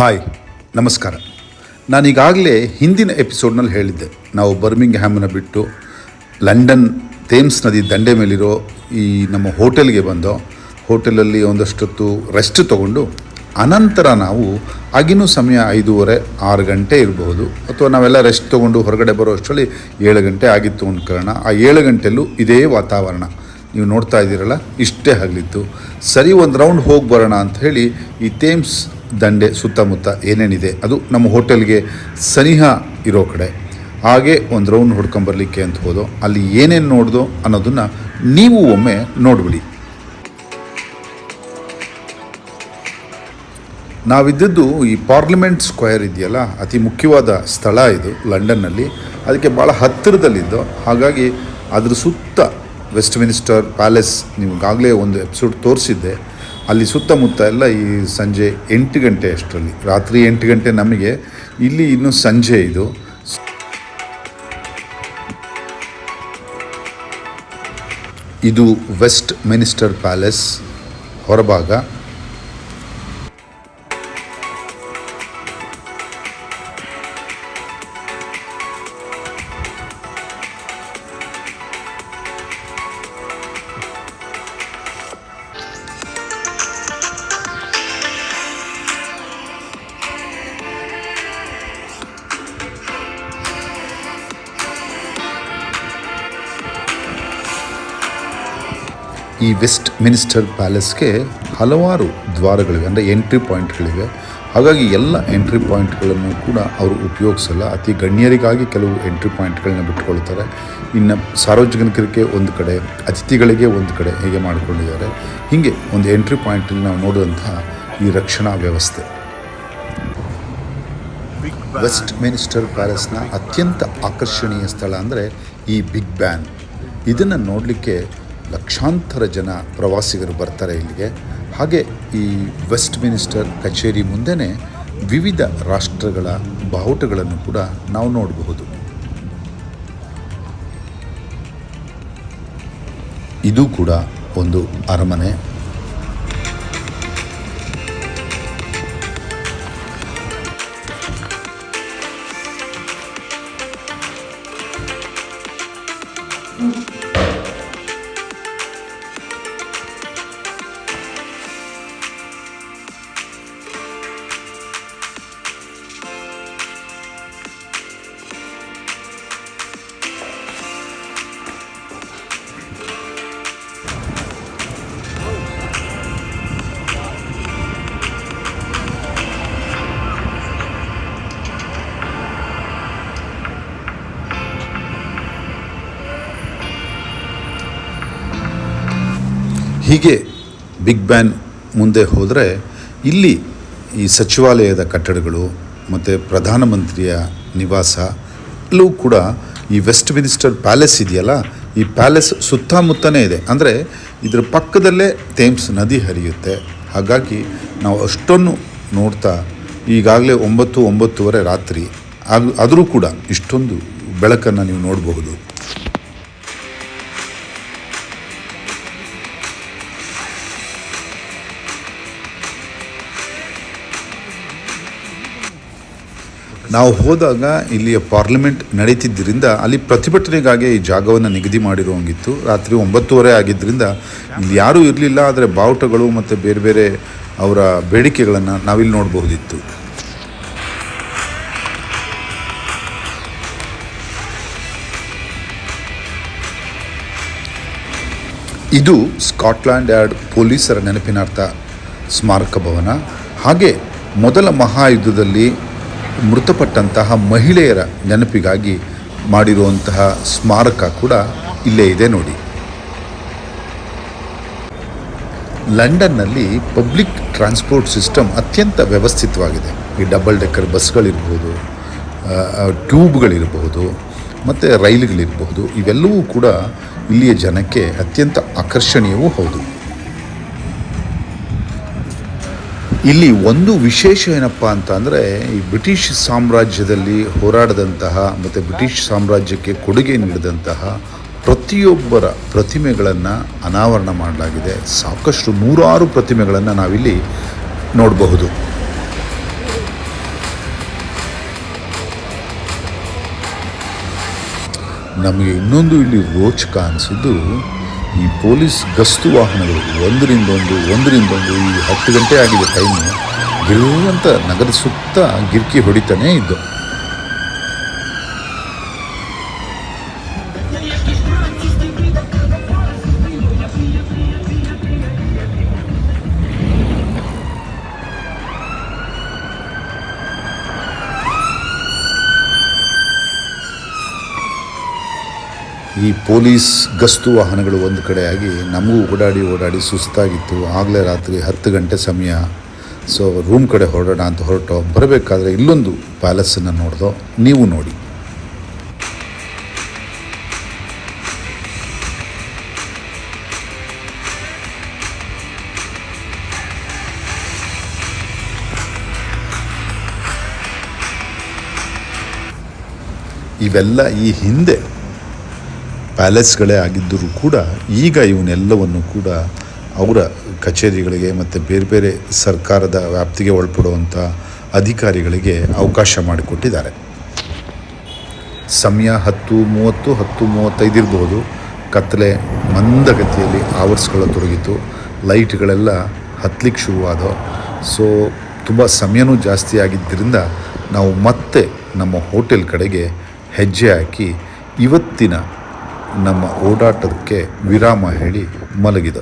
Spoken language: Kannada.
ಹಾಯ್, ನಮಸ್ಕಾರ. ನಾನೀಗಾಗಲೇ ಹಿಂದಿನ ಎಪಿಸೋಡ್ನಲ್ಲಿ ಹೇಳಿದ್ದೆ, ನಾವು ಬರ್ಮಿಂಗ್ ಹ್ಯಾಮನ್ನು ಬಿಟ್ಟು ಲಂಡನ್ ಥೇಮ್ಸ್ ನದಿ ದಂಡೆ ಮೇಲಿರೋ ಈ ನಮ್ಮ ಹೋಟೆಲ್ಗೆ ಬಂದೋ, ಹೋಟೆಲಲ್ಲಿ ಒಂದಷ್ಟೊತ್ತು ರೆಸ್ಟ್ ತಗೊಂಡು ಅನಂತರ ನಾವು ಆಗಿನೂ ಸಮಯ ಐದೂವರೆ, ಆರು ಗಂಟೆ ಇರಬಹುದು, ಅಥವಾ ನಾವೆಲ್ಲ ರೆಸ್ಟ್ ತೊಗೊಂಡು ಹೊರಗಡೆ ಬರೋ ಅಷ್ಟರಲ್ಲಿ ಏಳು ಗಂಟೆ ಆಗಿತ್ತು ಅಂದ್ಕೊಳ್ಳೋಣ ಆ ಏಳು ಗಂಟೆಲ್ಲೂ ಇದೇ ವಾತಾವರಣ. ನೀವು ನೋಡ್ತಾ ಇದ್ದೀರಲ್ಲ? ಇಷ್ಟೇ ಆಗಲಿತ್ತು ಸರಿ, ಒಂದು ರೌಂಡ್ ಹೋಗಿ ಬರೋಣ ಅಂತ ಹೇಳಿ ಈ ಥೇಮ್ಸ್ ದಂಡೆ ಸುತ್ತಮುತ್ತ ಏನೇನಿದೆ, ಅದು ನಮ್ಮ ಹೋಟೆಲ್ಗೆ ಸನಿಹ ಇರೋ ಕಡೆ. ಹಾಗೆ ಒಂದು ರೌಂಡ್ ಹೊಡ್ಕೊಂಬರ್ಲಿಕ್ಕೆ ಅಂತ ಹೋದೋ, ಅಲ್ಲಿ ಏನೇನು ನೋಡ್ದೋ ಅನ್ನೋದನ್ನು ನೀವು ಒಮ್ಮೆ ನೋಡಿಬಿಡಿ. ನಾವಿದ್ದದ್ದು ಈ ಪಾರ್ಲಿಮೆಂಟ್ ಸ್ಕ್ವೇರ್ ಇದೆಯಲ್ಲ, ಅತಿ ಮುಖ್ಯವಾದ ಸ್ಥಳ ಇದು ಲಂಡನ್ನಲ್ಲಿ. ಅದಕ್ಕೆ ಭಾಳ ಹತ್ತಿರದಲ್ಲಿದ್ದು, ಹಾಗಾಗಿ ಅದರ ಸುತ್ತ ವೆಸ್ಟ್ ಮಿನಿಸ್ಟರ್ ಪ್ಯಾಲೇಸ್ ನಿಮಗಾಗಲೇ ಒಂದು ಎಪಿಸೋಡ್ ತೋರಿಸಿದ್ದೆ. ಅಲ್ಲಿ ಸುತ್ತಮುತ್ತ ಎಲ್ಲ ಈ ಸಂಜೆ ಎಂಟು ಗಂಟೆ ಅಷ್ಟರಲ್ಲಿ. ರಾತ್ರಿ ಎಂಟು ಗಂಟೆ ನಮಗೆ, ಇಲ್ಲಿ ಇನ್ನೂ ಸಂಜೆ ಇದು. ಇದು ವೆಸ್ಟ್ ಮಿನಿಸ್ಟರ್ ಪ್ಯಾಲೇಸ್ ಹೊರಭಾಗ. ಈ ವೆಸ್ಟ್ ಮಿನಿಸ್ಟರ್ ಪ್ಯಾಲೇಸ್ಗೆ ಹಲವಾರು ದ್ವಾರಗಳಿವೆ ಅಂದರೆ ಎಂಟ್ರಿ ಪಾಯಿಂಟ್ಗಳಿವೆ. ಹಾಗಾಗಿ ಎಲ್ಲ ಎಂಟ್ರಿ ಪಾಯಿಂಟ್ಗಳನ್ನು ಕೂಡ ಅವರು ಉಪಯೋಗಿಸಲ್ಲ. ಅತಿ ಗಣ್ಯರಿಗಾಗಿ ಕೆಲವು ಎಂಟ್ರಿ ಪಾಯಿಂಟ್ಗಳನ್ನ ಬಿಟ್ಕೊಳ್ತಾರೆ ಇನ್ನು ಸಾರ್ವಜನಿಕರಿಗೆ ಒಂದು ಕಡೆ ಅತಿಥಿಗಳಿಗೆ ಒಂದು ಕಡೆ ಹೇಗೆ ಮಾಡಿಕೊಂಡಿದ್ದಾರೆ. ಹೀಗೆ ಒಂದು ಎಂಟ್ರಿ ಪಾಯಿಂಟಲ್ಲಿ ನಾವು ನೋಡುವಂತಹ ಈ ರಕ್ಷಣಾ ವ್ಯವಸ್ಥೆ. ವೆಸ್ಟ್ ಮಿನಿಸ್ಟರ್ ಪ್ಯಾಲೇಸ್ನ ಅತ್ಯಂತ ಆಕರ್ಷಣೀಯ ಸ್ಥಳ ಅಂದರೆ ಈ ಬಿಗ್ ಬ್ಯಾನ್. ಇದನ್ನು ನೋಡಲಿಕ್ಕೆ ಲಕ್ಷಾಂತರ ಜನ ಪ್ರವಾಸಿಗರು ಬರ್ತಾರೆ ಇಲ್ಲಿಗೆ. ಹಾಗೆ ಈ ವೆಸ್ಟ್ ಮಿನಿಸ್ಟರ್ ಕಚೇರಿ ಮುಂದೆನೇ ವಿವಿಧ ರಾಷ್ಟ್ರಗಳ ಬಾವುಟಗಳನ್ನು ಕೂಡ ನಾವು ನೋಡಬಹುದು. ಇದು ಕೂಡ ಒಂದು ಅರಮನೆ. ಹೀಗೆ ಬಿಗ್ ಬ್ಯಾನ್ ಮುಂದೆ ಹೋದರೆ ಇಲ್ಲಿ ಈ ಸಚಿವಾಲಯದ ಕಟ್ಟಡಗಳು ಮತ್ತು ಪ್ರಧಾನಮಂತ್ರಿಯ ನಿವಾಸ ಎಲ್ಲೂ ಕೂಡ ಈ ವೆಸ್ಟ್ ಮಿನಿಸ್ಟರ್ ಪ್ಯಾಲೇಸ್ ಇದೆಯಲ್ಲ, ಈ ಪ್ಯಾಲೇಸ್ ಸುತ್ತಮುತ್ತನೇ ಇದೆ. ಅಂದರೆ ಇದರ ಪಕ್ಕದಲ್ಲೇ ಥೇಮ್ಸ್ ನದಿ ಹರಿಯುತ್ತೆ. ಹಾಗಾಗಿ ನಾವು ಅಷ್ಟೊಂದು ನೋಡ್ತಾ ಈಗಾಗಲೇ ಒಂಬತ್ತು ಒಂಬತ್ತುವರೆ ರಾತ್ರಿ ಆಗ ಆದರೂ ಕೂಡ ಇಷ್ಟೊಂದು ಬೆಳಕನ್ನು ನೀವು ನೋಡಬಹುದು. ನಾವು ಹೋದಾಗ ಇಲ್ಲಿಯ ಪಾರ್ಲಿಮೆಂಟ್ ನಡೀತಿದ್ದರಿಂದ ಅಲ್ಲಿ ಪ್ರತಿಭಟನೆಗಾಗಿ ಈ ಜಾಗವನ್ನು ನಿಗದಿ ಮಾಡಿರುವಂಗಿತ್ತು. ರಾತ್ರಿ ಒಂಬತ್ತುವರೆ ಆಗಿದ್ದರಿಂದ ಇಲ್ಲಿ ಯಾರೂ ಇರಲಿಲ್ಲ, ಆದರೆ ಬಾವುಟಗಳು ಮತ್ತು ಬೇರೆ ಬೇರೆ ಅವರ ಬೇಡಿಕೆಗಳನ್ನು ನಾವಿಲ್ಲಿ ನೋಡಬಹುದಿತ್ತು. ಇದು ಸ್ಕಾಟ್ಲ್ಯಾಂಡ್ ಯಾರ್ಡ್ ಪೊಲೀಸರ ನೆನಪಿನಾರ್ಥ ಸ್ಮಾರಕ ಭವನ. ಹಾಗೆ ಮೊದಲ ಮಹಾಯುದ್ಧದಲ್ಲಿ ಮೃತಪಟ್ಟಂತಹ ಮಹಿಳೆಯರ ನೆನಪಿಗಾಗಿ ಮಾಡಿರುವಂತಹ ಸ್ಮಾರಕ ಕೂಡ ಇಲ್ಲೇ ಇದೆ ನೋಡಿ. ಲಂಡನ್ನಲ್ಲಿ ಪಬ್ಲಿಕ್ ಟ್ರಾನ್ಸ್ಪೋರ್ಟ್ ಸಿಸ್ಟಮ್ ಅತ್ಯಂತ ವ್ಯವಸ್ಥಿತವಾಗಿದೆ. ಈ ಡಬಲ್ ಡೆಕ್ಕರ್ ಬಸ್ಗಳಿರ್ಬೋದು ಟ್ಯೂಬ್ಗಳಿರಬಹುದು ಮತ್ತು ರೈಲುಗಳಿರಬಹುದು ಇವೆಲ್ಲವೂ ಕೂಡ ಇಲ್ಲಿಯ ಜನಕ್ಕೆ ಅತ್ಯಂತ ಆಕರ್ಷಣೀಯವೂ ಹೌದು. ಇಲ್ಲಿ ಒಂದು ವಿಶೇಷ ಏನಪ್ಪ ಅಂತ ಅಂದರೆ ಈ ಬ್ರಿಟಿಷ್ ಸಾಮ್ರಾಜ್ಯದಲ್ಲಿ ಹೋರಾಡಿದಂತಹ ಮತ್ತು ಬ್ರಿಟಿಷ್ ಸಾಮ್ರಾಜ್ಯಕ್ಕೆ ಕೊಡುಗೆ ನೀಡಿದಂತಹ ಪ್ರತಿಯೊಬ್ಬರ ಪ್ರತಿಮೆಗಳನ್ನು ಅನಾವರಣ ಮಾಡಲಾಗಿದೆ. ಸಾಕಷ್ಟು ನೂರಾರು ಪ್ರತಿಮೆಗಳನ್ನು ನಾವಿಲ್ಲಿ ನೋಡಬಹುದು. ನಮಗೆ ಇನ್ನೊಂದು ಇಲ್ಲಿ ರೋಚಕ ಅನಿಸಿದ್ದು ಈ ಪೊಲೀಸ್ ಗಸ್ತು ವಾಹನಗಳು ಒಂದರಿಂದೊಂದು ಒಂದರಿಂದೊಂದು ಒಂದರಿಂದ ಒಂದು, ಈ ಹತ್ತು ಗಂಟೆ ಆಗಿದೆ ಟೈಮು ಅಂತ ನಗರದ ಸುತ್ತ ಗಿರ್ಕಿ ಹೊಡಿತಾನೇ ಇದ್ದು. ಈ ಪೊಲೀಸ್ ಗಸ್ತು ವಾಹನಗಳು ಒಂದು ಕಡೆಯಾಗಿ ನಮಗೂ ಓಡಾಡಿ ಓಡಾಡಿ ಸುಸ್ತಾಗಿತ್ತು. ಆಗಲೇ ರಾತ್ರಿ ಹತ್ತು ಗಂಟೆ ಸಮಯ. ಸೊ ರೂಮ್ ಕಡೆ ಹೊರಡೋಣ ಅಂತ ಹೊರಟೋ. ಬರಬೇಕಾದ್ರೆ ಇಲ್ಲೊಂದು ಪ್ಯಾಲೇಸನ್ನು ನೋಡ್ದೋ. ನೀವು ನೋಡಿ. ಇವೆಲ್ಲ ಈ ಹಿಂದೆ ಪ್ಯಾಲೇಸ್ಗಳೇ ಆಗಿದ್ದರೂ ಕೂಡ ಈಗ ಇವನ್ನೆಲ್ಲವನ್ನು ಕೂಡ ಅವರ ಕಚೇರಿಗಳಿಗೆ ಮತ್ತು ಬೇರೆ ಬೇರೆ ಸರ್ಕಾರದ ವ್ಯಾಪ್ತಿಗೆ ಒಳಪಡುವಂಥ ಅಧಿಕಾರಿಗಳಿಗೆ ಅವಕಾಶ ಮಾಡಿಕೊಟ್ಟಿದ್ದಾರೆ. ಸಮಯ ಹತ್ತು ಮೂವತ್ತು, ಹತ್ತು ಮೂವತ್ತೈದು ಇರ್ಬೋದು. ಕತ್ತಲೆ ಮಂದಗತಿಯಲ್ಲಿ ಆವರಿಸ್ಕೊಳ್ಳತೊಡಗಿತು ಲೈಟ್ಗಳೆಲ್ಲ ಹತ್ತಲಿಕ್ಕೆ ಶುರುವಾದವು ಸೊ, ತುಂಬ ಸಮಯನೂ ಜಾಸ್ತಿ ಆಗಿದ್ದರಿಂದ ನಾವು ಮತ್ತೆ ನಮ್ಮ ಹೋಟೆಲ್ ಕಡೆಗೆ ಹೆಜ್ಜೆ ಹಾಕಿ ಇವತ್ತಿನ ನಮ್ಮ ಓಡಾಟಕ್ಕೆ ವಿರಾಮ ಹೇಳಿ ಮಲಗಿದ